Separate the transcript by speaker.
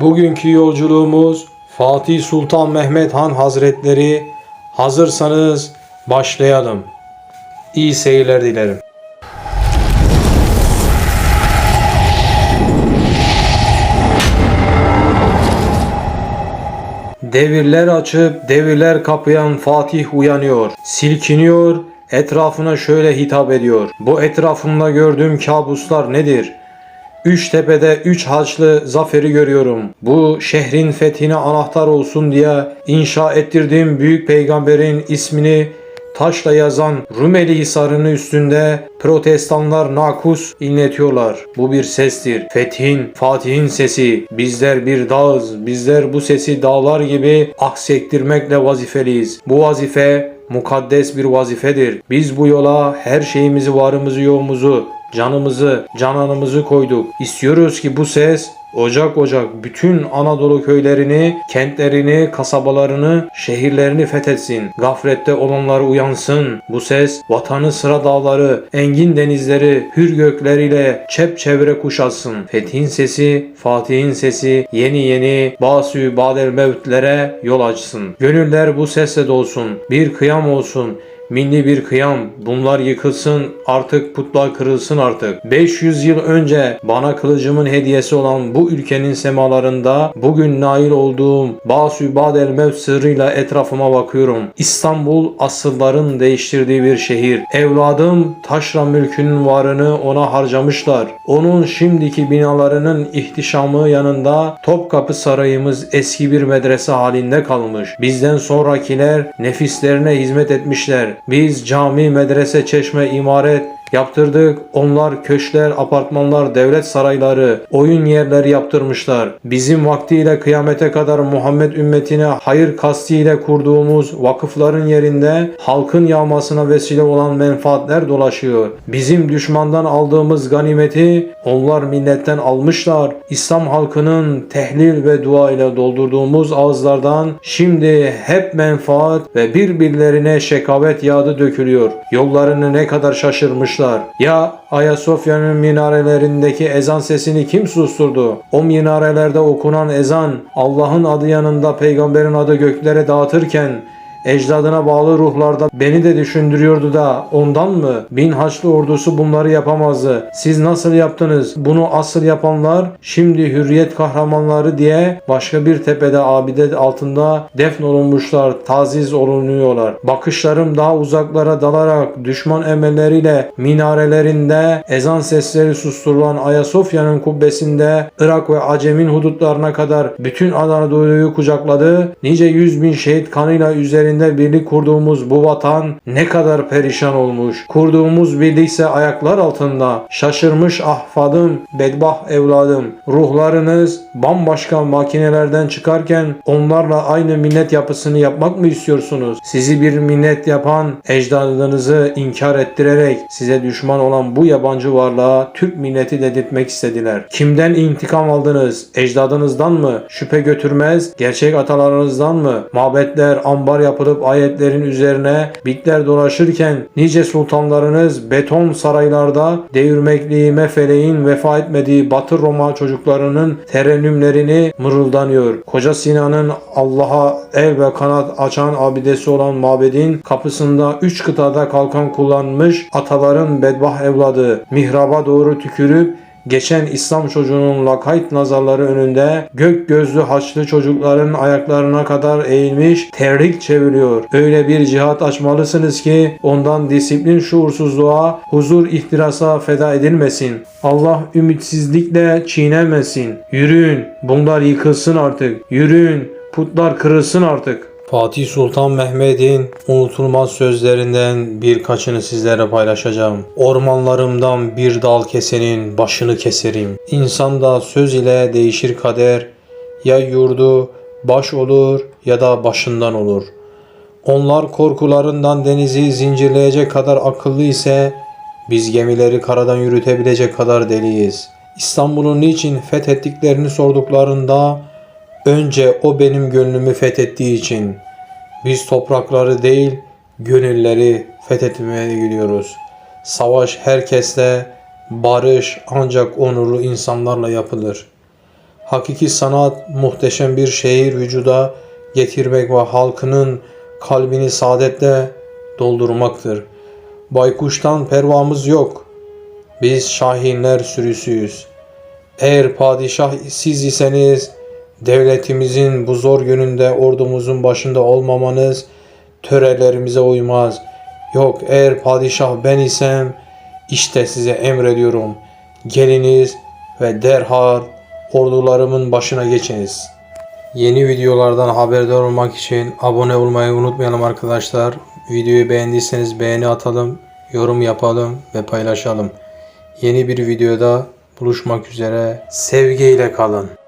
Speaker 1: Bugünkü yolculuğumuz Fatih Sultan Mehmet Han Hazretleri. Hazırsanız başlayalım. İyi seyirler dilerim. Devirler açıp devirler kapayan Fatih uyanıyor. Silkiniyor, etrafına şöyle hitap ediyor. Bu etrafımda gördüğüm kabuslar nedir? Üç tepede üç haçlı zaferi görüyorum. Bu şehrin fethine anahtar olsun diye inşa ettirdiğim büyük peygamberin ismini taşla yazan Rumeli Hisarı'nın üstünde protestanlar nakus inletiyorlar. Bu bir sestir. Fethin, Fatih'in sesi. Bizler bir dağız. Bizler bu sesi dağlar gibi aksettirmekle vazifeliyiz. Bu vazife mukaddes bir vazifedir. Biz bu yola her şeyimizi, varımızı, yoğumuzu, canımızı, cananımızı koyduk. İstiyoruz ki bu ses ocak ocak bütün Anadolu köylerini, kentlerini, kasabalarını, şehirlerini fethetsin. Gaflette olanlar uyansın. Bu ses vatanı sıra dağları, engin denizleri, hür gökleriyle çepçevre kuşatsın. Fethin sesi, Fatih'in sesi yeni yeni basü badel mevtlere yol açsın. Gönüller bu sesle dolsun. Bir kıyam olsun. Milli bir kıyam. Bunlar yıkılsın artık putlar kırılsın artık. 500 yıl önce bana kılıcımın hediyesi olan bu ülkenin semalarında bugün nail olduğum Basü Badel Mevt sırrıyla etrafıma bakıyorum. İstanbul asılların değiştirdiği bir şehir. Evladım taşra mülkünün varını ona harcamışlar. Onun şimdiki binalarının ihtişamı yanında Topkapı Sarayımız eski bir medrese halinde kalmış. Bizden sonrakiler nefislerine hizmet etmişler. Biz cami, medrese, çeşme, imaret yaptırdık. Onlar köşkler, apartmanlar, devlet sarayları, oyun yerleri yaptırmışlar. Bizim vaktiyle kıyamete kadar Muhammed ümmetine hayır kastiyle kurduğumuz vakıfların yerinde halkın yağmasına vesile olan menfaatler dolaşıyor. Bizim düşmandan aldığımız ganimeti onlar milletten almışlar. İslam halkının tehlil ve dua ile doldurduğumuz ağızlardan şimdi hep menfaat ve birbirlerine şekavet yağdı dökülüyor. Yollarını ne kadar şaşırmışlar. Ya Ayasofya'nın minarelerindeki ezan sesini kim susturdu? O minarelerde okunan ezan Allah'ın adı yanında peygamberin adı göklere dağıtırken ecdadına bağlı ruhlarda beni de düşündürüyordu da ondan mı? Bin Haçlı ordusu bunları yapamazdı. Siz nasıl yaptınız? Bunu asıl yapanlar şimdi hürriyet kahramanları diye başka bir tepede abide altında defnolunmuşlar, taziz olunuyorlar. Bakışlarım daha uzaklara dalarak düşman emelleriyle minarelerinde ezan sesleri susturulan Ayasofya'nın kubbesinde Irak ve Acem'in hudutlarına kadar bütün Anadolu'yu kucakladı. Nice yüz bin şehit kanıyla üzerinde birlik kurduğumuz bu vatan ne kadar perişan olmuş. Kurduğumuz birlikse ayaklar altında. Şaşırmış ahfadım, bedbah evladım. Ruhlarınız bambaşka makinelerden çıkarken onlarla aynı millet yapısını yapmak mı istiyorsunuz? Sizi bir millet yapan ecdadınızı inkar ettirerek size düşman olan bu yabancı varlığa Türk milleti dedirtmek istediler. Kimden intikam aldınız? Ecdadınızdan mı? Şüphe götürmez, gerçek atalarınızdan mı? Mabetler, ambar yapılıp ayetlerin üzerine bitler dolaşırken nice sultanlarınız beton saraylarda devirmekliği mefeleğin vefa etmediği Batı Roma çocuklarının terennümlerini mırıldanıyor. Koca Sinan'ın Allah'a el ve kanat açan abidesi olan mabedin kapısında üç kıtada kalkan kullanmış ataların bedbah evladı mihraba doğru tükürüp Geçen İslam çocuğunun lakayt nazarları önünde gök gözlü haçlı çocukların ayaklarına kadar eğilmiş terlik çeviriyor. Öyle bir cihat açmalısınız ki ondan disiplin şuursuzluğa, huzur ihtirasa feda edilmesin. Allah ümitsizlikle çiğnemesin. Yürüyün, bunlar yıkılsın artık. Yürüyün, putlar kırılsın artık. Fatih Sultan Mehmet'in unutulmaz sözlerinden birkaçını sizlere paylaşacağım. Ormanlarımdan bir dal kesenin başını keserim. İnsan da söz ile değişir kader. Ya yurdu baş olur ya da başından olur. Onlar korkularından denizi zincirleyecek kadar akıllı ise biz gemileri karadan yürütebilecek kadar deliyiz. İstanbul'un niçin fethettiklerini sorduklarında Önce o benim gönlümü fethettiği için biz toprakları değil gönülleri fethetmeye gidiyoruz. Savaş herkesle, barış ancak onurlu insanlarla yapılır. Hakiki sanat muhteşem bir şehir vücuda getirmek ve halkının kalbini saadetle doldurmaktır. Baykuştan pervamız yok. Biz şahinler sürüsüyüz. Eğer padişah siz iseniz devletimizin bu zor gününde ordumuzun başında olmamanız törelerimize uymaz. Yok eğer padişah ben isem işte size emrediyorum. Geliniz ve derhal ordularımın başına geçiniz. Yeni videolardan haberdar olmak için abone olmayı unutmayalım arkadaşlar. Videoyu beğendiyseniz beğeni atalım, yorum yapalım ve paylaşalım. Yeni bir videoda buluşmak üzere. Sevgiyle kalın.